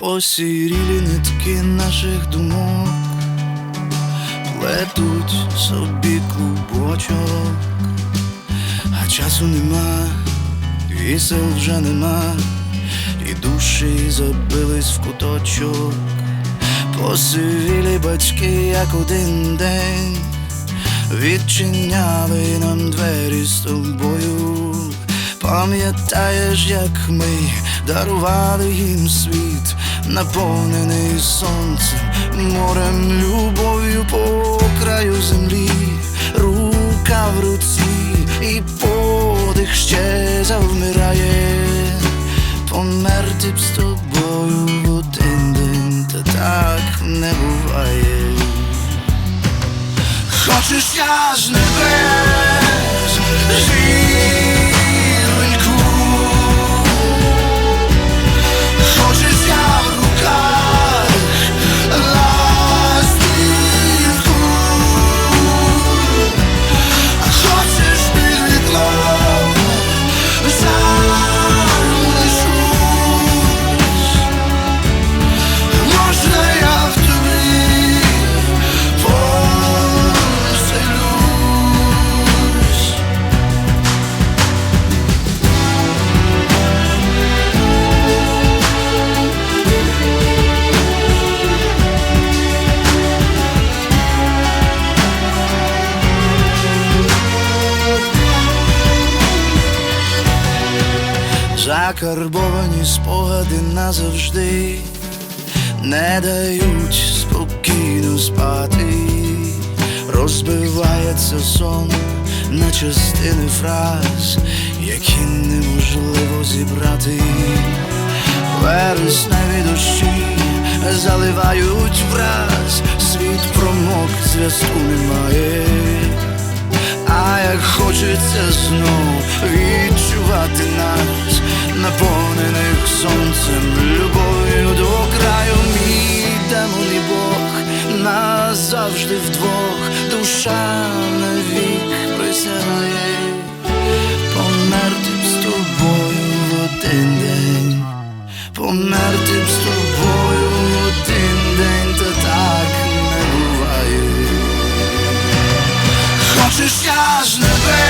посірілі нитки наших думок, плетуть собі клубочок, а часу нема, і сил вже нема, і душі забились в куточок, посивілі батьки, як один день. Відчиняли нам двері з тобою, пам'ятаєш, як ми дарували їм світ, наповнений сонцем, морем, любов'ю по краю землі, рука в руці, і подих ще завмирає, померти б з тобою в один день, та так не буває. Хочеш я з небес зіроньку Закарбовані спогади назавжди не дають спокійно спати, розбивається сон на частини фраз, які неможливо зібрати. Вересневі дощі заливають враз, світ промок, зв'язку немає хочеться знов відчувати нас, наповнених сонцем, любов'ю до краю. Мій і Бог, назавжди вдвох, душа навік присягає померти б з тобою в один день, померти б з тобою в один день, та так не буває. Хочеш я ж не